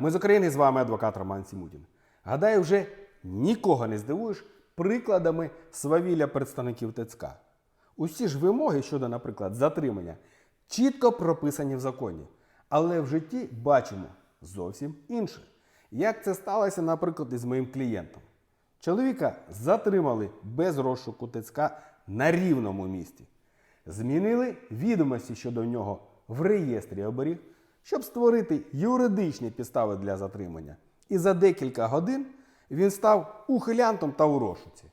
Ми з України з вами адвокат Роман Сімутін. Гадаю, вже нікого не здивуєш прикладами свавілля представників ТЦК. Усі ж вимоги щодо, наприклад, затримання чітко прописані в законі, але в житті бачимо зовсім інше. Як це сталося, наприклад, із моїм клієнтом. Чоловіка затримали без розшуку ТЦК на рівному місці. Змінили відомості щодо нього в реєстрі оберіг, щоб створити юридичні підстави для затримання. І за декілька годин він став ухилянтом та у розшуці.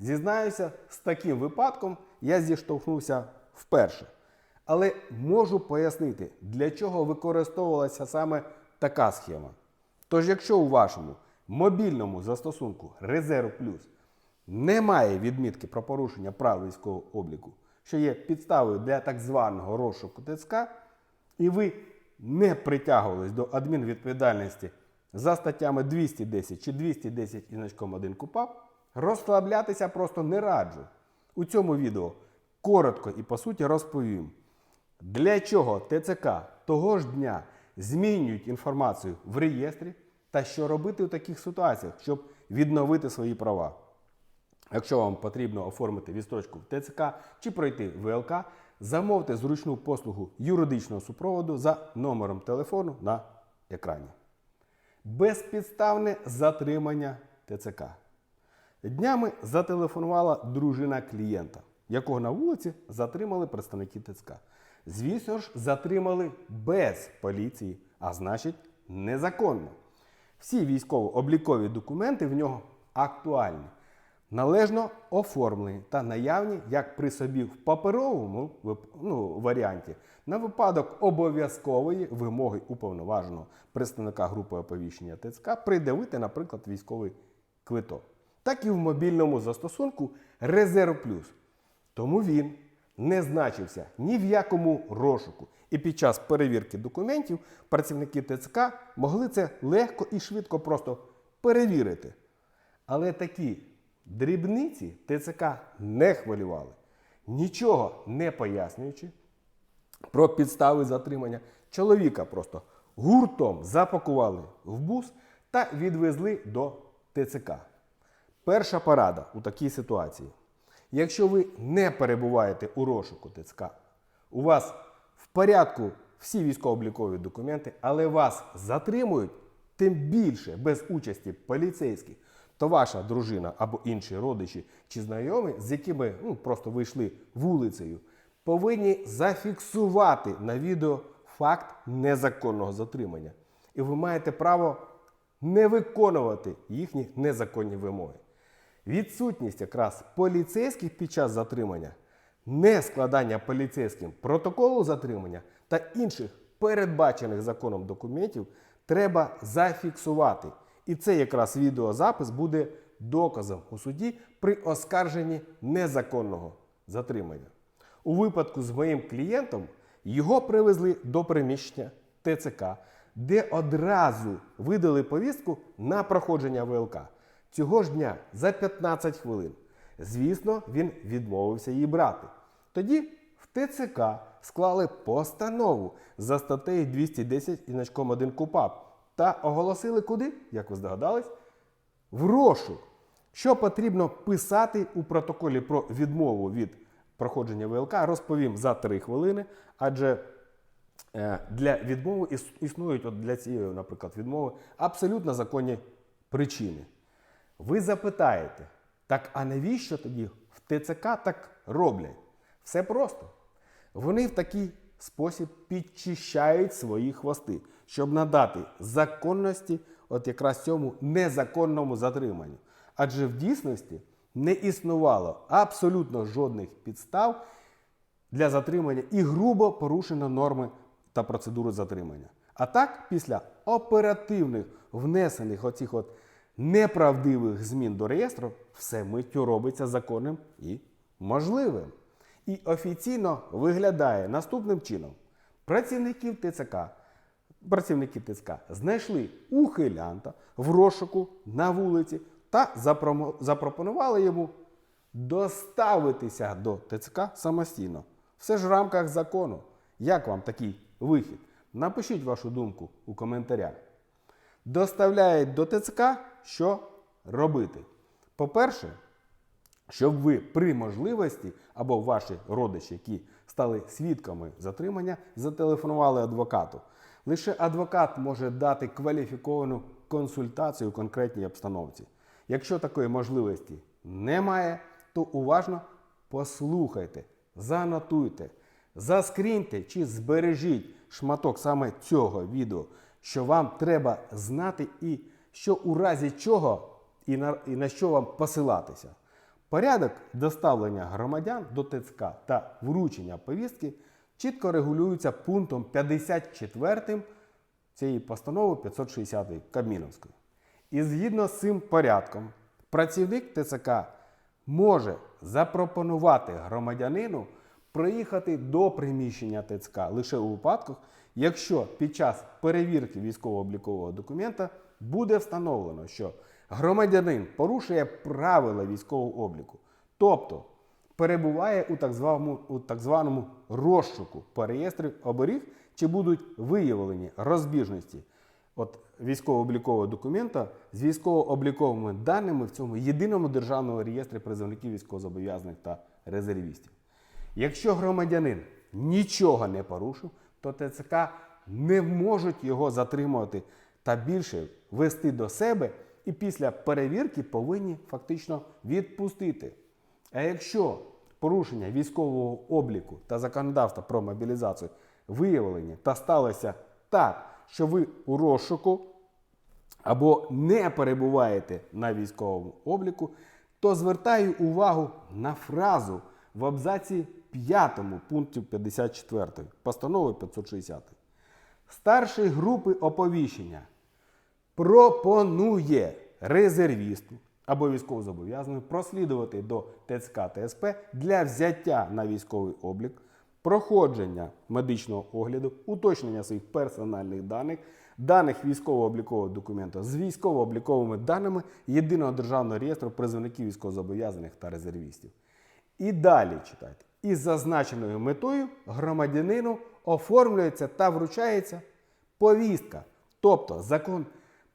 Зізнаюся, з таким випадком я зіштовхнувся вперше. Але можу пояснити, для чого використовувалася саме така схема. Тож, якщо у вашому мобільному застосунку Резерв Плюс немає відмітки про порушення прав військового обліку, що є підставою для так званого розшуку ТЦК, і ви не притягувались до адмінвідповідальності за статтями 210 чи 210 і значком 1 КУПАП, розслаблятися просто не раджу. У цьому відео коротко і по суті розповім, для чого ТЦК того ж дня змінюють інформацію в реєстрі та що робити у таких ситуаціях, щоб відновити свої права. Якщо вам потрібно оформити відстрочку в ТЦК чи пройти ВЛК, замовте зручну послугу юридичного супроводу за номером телефону на екрані. Безпідставне затримання ТЦК. Днями зателефонувала дружина клієнта, якого на вулиці затримали представники ТЦК. Звісно ж, затримали без поліції, а значить, незаконно. Всі військово-облікові документи в нього актуальні, належно оформлені та наявні як при собі в паперовому ну, варіанті на випадок обов'язкової вимоги уповноваженого представника групи оповіщення ТЦК придавити, наприклад, військовий квиток. Так і в мобільному застосунку Резерв Плюс. Тому він не значився ні в якому розшуку. І під час перевірки документів працівники ТЦК могли це легко і швидко просто перевірити. Але такі дрібниці ТЦК не хвилювали, нічого не пояснюючи про підстави затримання. Чоловіка просто гуртом запакували в бус та відвезли до ТЦК. Перша порада у такій ситуації. Якщо ви не перебуваєте у розшуку ТЦК, у вас в порядку всі військово-облікові документи, але вас затримують, тим більше без участі поліцейських, то ваша дружина або інші родичі чи знайомі, з якими ну, просто вийшли вулицею, повинні зафіксувати на відео факт незаконного затримання. І ви маєте право не виконувати їхні незаконні вимоги. Відсутність якраз поліцейських під час затримання, не складання поліцейським протоколу затримання та інших передбачених законом документів треба зафіксувати. І це якраз відеозапис буде доказом у суді при оскарженні незаконного затримання. У випадку з моїм клієнтом його привезли до приміщення ТЦК, де одразу видали повістку на проходження ВЛК. Цього ж дня за 15 хвилин. Звісно, він відмовився її брати. Тоді в ТЦК склали постанову за статтею 210 і значком 1 КУПАП та оголосили куди, як ви здогадались, в розшук. Що потрібно писати у протоколі про відмову від проходження ВЛК, розповім за 3 хвилини, адже е, для відмови існують от для цієї, наприклад, відмови абсолютно законні причини. Ви запитаєте, так а навіщо тоді в ТЦК так роблять? Все просто. Вони в такий спосіб підчищають свої хвости, щоб надати законності от якраз цьому незаконному затриманню. Адже в дійсності не існувало абсолютно жодних підстав для затримання і грубо порушено норми та процедури затримання. А так, після оперативних внесених оцих от неправдивих змін до реєстру, все миттю робиться законним і можливим. І офіційно виглядає наступним чином: працівників ТЦК, працівники ТЦК знайшли ухилянта в розшуку на вулиці та запропонували йому доставитися до ТЦК самостійно. Все ж в рамках закону. Як вам такий вихід? Напишіть вашу думку у коментарях. доставляють до ТЦК, що робити? По-перше, щоб ви при можливості або ваші родичі, які стали свідками затримання, зателефонували адвокату. Лише адвокат може дати кваліфіковану консультацію у конкретній обстановці. Якщо такої можливості немає, то уважно послухайте, занотуйте, заскріньте чи збережіть шматок саме цього відео, що вам треба знати, і що у разі чого і на, і на що вам посилатися. Порядок доставлення громадян до ТЦК та вручення повістки чітко регулюється пунктом 54 цієї постанови 560 Кабміновської. І згідно з цим порядком, працівник ТЦК може запропонувати громадянину проїхати до приміщення ТЦК лише у випадках, якщо під час перевірки військово-облікового документа буде встановлено, що громадянин порушує правила військового обліку, тобто перебуває у так званому, у так званому розшуку по реєстрі оберіг, чи будуть виявлені розбіжності от військово-облікового документа з військово-обліковими даними в цьому єдиному державному реєстрі призовників військовозобов'язаних та резервістів. Якщо громадянин нічого не порушив, то ТЦК не можуть його затримувати та більше вести до себе і після перевірки повинні фактично відпустити. А якщо порушення військового обліку та законодавства про мобілізацію виявлені та сталося так, що ви у розшуку або не перебуваєте на військовому обліку, то звертаю увагу на фразу в абзаці 5 пункту 54 постанови 560. Старший групи оповіщення пропонує резервісту або військовозобов'язаному прослідувати до ТЦК ТСП для взяття на військовий облік, проходження медичного огляду, уточнення своїх персональних даних, даних військово-облікового документа з військово-обліковими даними єдиного державного реєстру призовників військовозобов'язаних та резервістів. І далі читайте. Із зазначеною метою громадянину оформлюється та вручається повістка. Тобто закон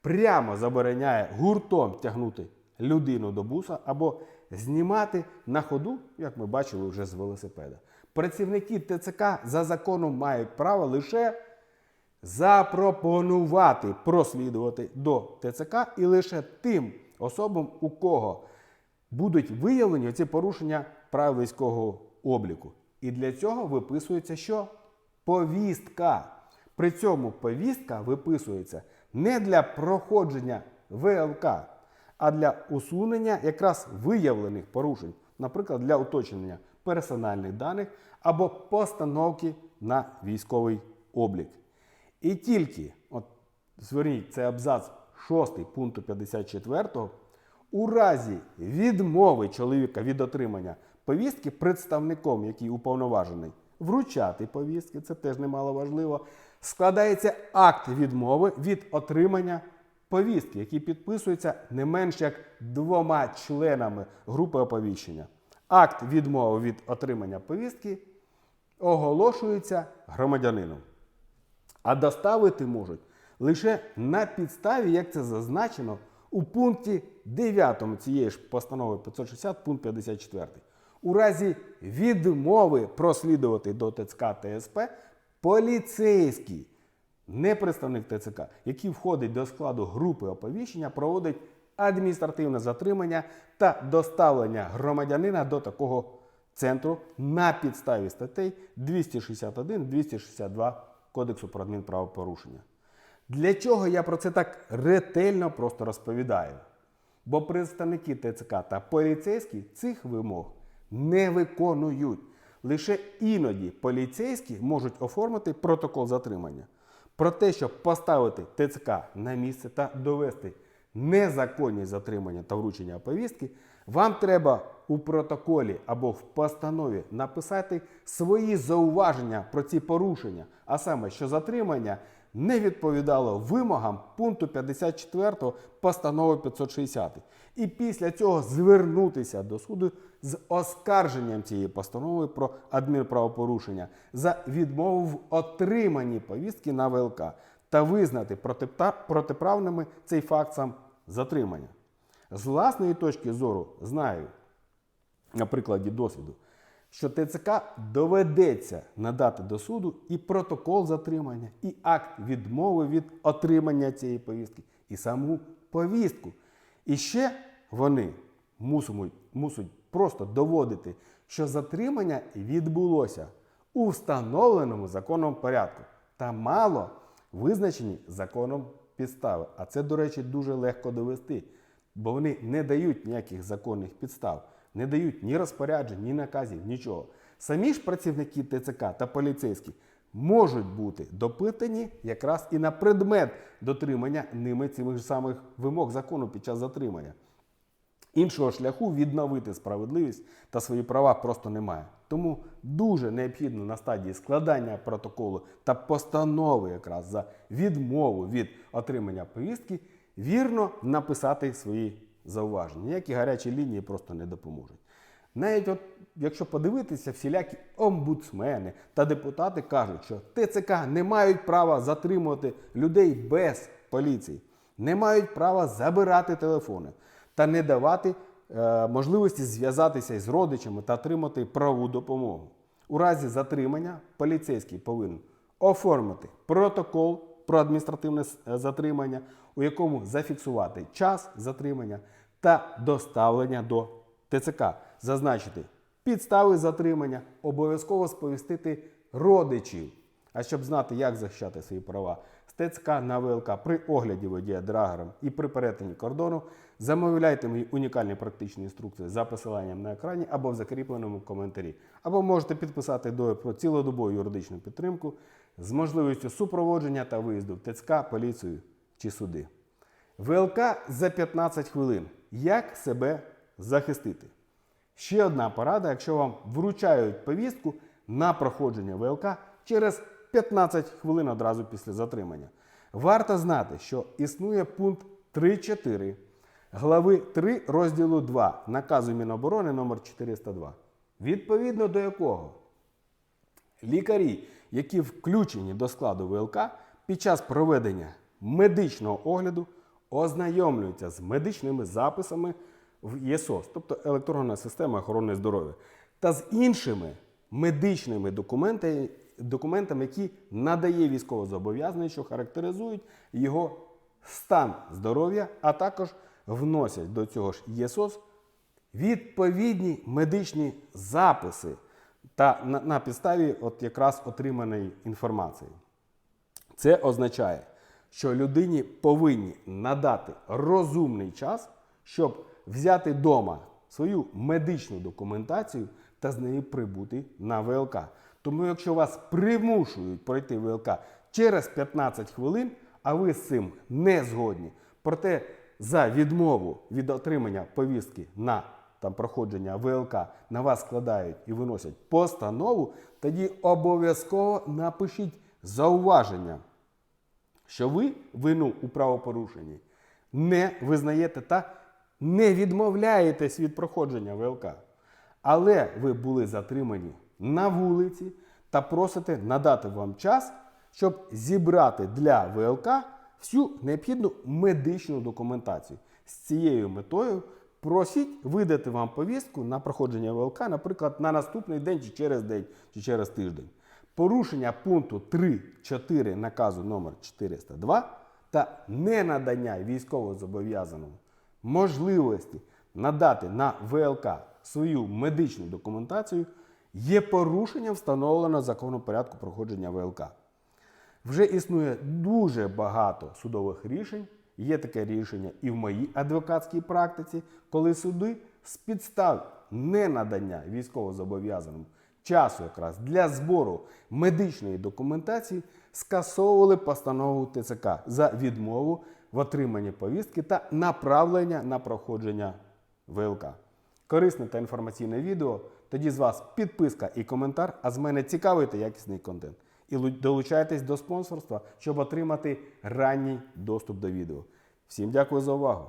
прямо забороняє гуртом тягнути людину до буса або знімати на ходу, як ми бачили вже з велосипеда. Працівники ТЦК за законом мають право лише запропонувати прослідувати до ТЦК і лише тим особам, у кого будуть виявлені ці порушення правил військового обліку. І для цього виписується що? Повістка. При цьому повістка виписується не для проходження ВЛК, а для усунення якраз виявлених порушень, наприклад, для уточнення персональних даних або постановки на військовий облік. І тільки, от зверніть, це абзац 6 пункту 54, у разі відмови чоловіка від отримання повістки представником, який уповноважений вручати повістки, це теж немало важливо, складається акт відмови від отримання повістки, який підписується не менш як двома членами групи оповіщення. Акт відмови від отримання повістки оголошується громадянином. А доставити можуть лише на підставі, як це зазначено у пункті 9 цієї ж постанови 560, пункт 54. У разі відмови прослідувати до ТЦК ТСП поліцейський, не представник ТЦК, який входить до складу групи оповіщення, проводить адміністративне затримання та доставлення громадянина до такого центру на підставі статей 261-262 Кодексу про адмінправопорушення. Для чого я про це так ретельно просто розповідаю? Бо представники ТЦК та поліцейські цих вимог не виконують. Лише іноді поліцейські можуть оформити протокол затримання. Про те, щоб поставити ТЦК на місце та довести незаконні затримання та вручення повістки, вам треба у протоколі або в постанові написати свої зауваження про ці порушення, а саме, що затримання не відповідало вимогам пункту 54 постанови 560. І після цього звернутися до суду з оскарженням цієї постанови про адмінправопорушення за відмову в отриманні повістки на ВЛК. та визнати протиправними цей факт сам затримання. З власної точки зору знаю, на прикладі досвіду, що ТЦК доведеться надати до суду і протокол затримання, і акт відмови від отримання цієї повістки, і саму повістку. І ще вони мусимуть, мусуть просто доводити, що затримання відбулося у встановленому законом порядку та мало визначені законом підстави. А це, до речі, дуже легко довести, бо вони не дають ніяких законних підстав, не дають ні розпоряджень, ні наказів, нічого. Самі ж працівники ТЦК та поліцейські можуть бути допитані якраз і на предмет дотримання ними цих ж самих вимог закону під час затримання. Іншого шляху відновити справедливість та свої права просто немає. Тому дуже необхідно на стадії складання протоколу та постанови якраз за відмову від отримання повістки вірно написати свої зауваження. Ніякі гарячі лінії просто не допоможуть. Навіть от, якщо подивитися, всілякі омбудсмени та депутати кажуть, що ТЦК не мають права затримувати людей без поліції, не мають права забирати телефони та не давати е, можливості зв'язатися із родичами та отримати правову допомогу. У разі затримання поліцейський повинен оформити протокол про адміністративне е, затримання, у якому зафіксувати час затримання та доставлення до ТЦК, зазначити підстави затримання, обов'язково сповістити родичів. А щоб знати, як захищати свої права, з ТЦК на ВЛК при огляді водія драгером і при перетині кордону замовляйте мої унікальні практичні інструкції за посиланням на екрані або в закріпленому коментарі. Або можете підписати довід про цілодобову юридичну підтримку з можливістю супроводження та виїзду в ТЦК, поліцію чи суди. ВЛК за 15 хвилин. Як себе захистити? Ще одна порада, якщо вам вручають повістку на проходження ВЛК через 15 хвилин одразу після затримання. Варто знати, що існує пункт 3.4 глави 3 розділу 2 наказу Міноборони номер 402, відповідно до якого Лікарі, які включені до складу ВЛК, під час проведення медичного огляду ознайомлюються з медичними записами в ЄСОС, тобто електронна система охорони здоров'я, та з іншими медичними документи- документами, які надає військовозобов'язаний, що характеризують його стан здоров'я, а також вносять до цього ж ЄСОС відповідні медичні записи та на, на підставі от якраз отриманої інформації. Це означає, що людині повинні надати розумний час, щоб взяти вдома свою медичну документацію та з нею прибути на ВЛК. Тому, якщо вас примушують пройти ВЛК через 15 хвилин, а ви з цим не згодні, проте за відмову від отримання повістки на там проходження ВЛК на вас складають і виносять постанову, тоді обов'язково напишіть зауваження, що ви вину у правопорушенні не визнаєте та не відмовляєтесь від проходження ВЛК. Але ви були затримані на вулиці та просите надати вам час, щоб зібрати для ВЛК всю необхідну медичну документацію. З цією метою просіть видати вам повістку на проходження ВЛК, наприклад, на наступний день чи через день, чи через тиждень. Порушення пункту 3.4 наказу номер 402 та ненадання військовозобов'язаному можливості надати на ВЛК свою медичну документацію є порушенням встановленого законом порядку проходження ВЛК. Вже існує дуже багато судових рішень. Є таке рішення і в моїй адвокатській практиці, коли суди з підстав ненадання військовозобов'язаному часу якраз для збору медичної документації скасовували постанову ТЦК за відмову в отриманні повістки та направлення на проходження ВЛК. Корисне та інформаційне відео. Тоді з вас підписка і коментар, а з мене цікавий та якісний контент. І долучайтесь до спонсорства, щоб отримати ранній доступ до відео. Всім дякую за увагу!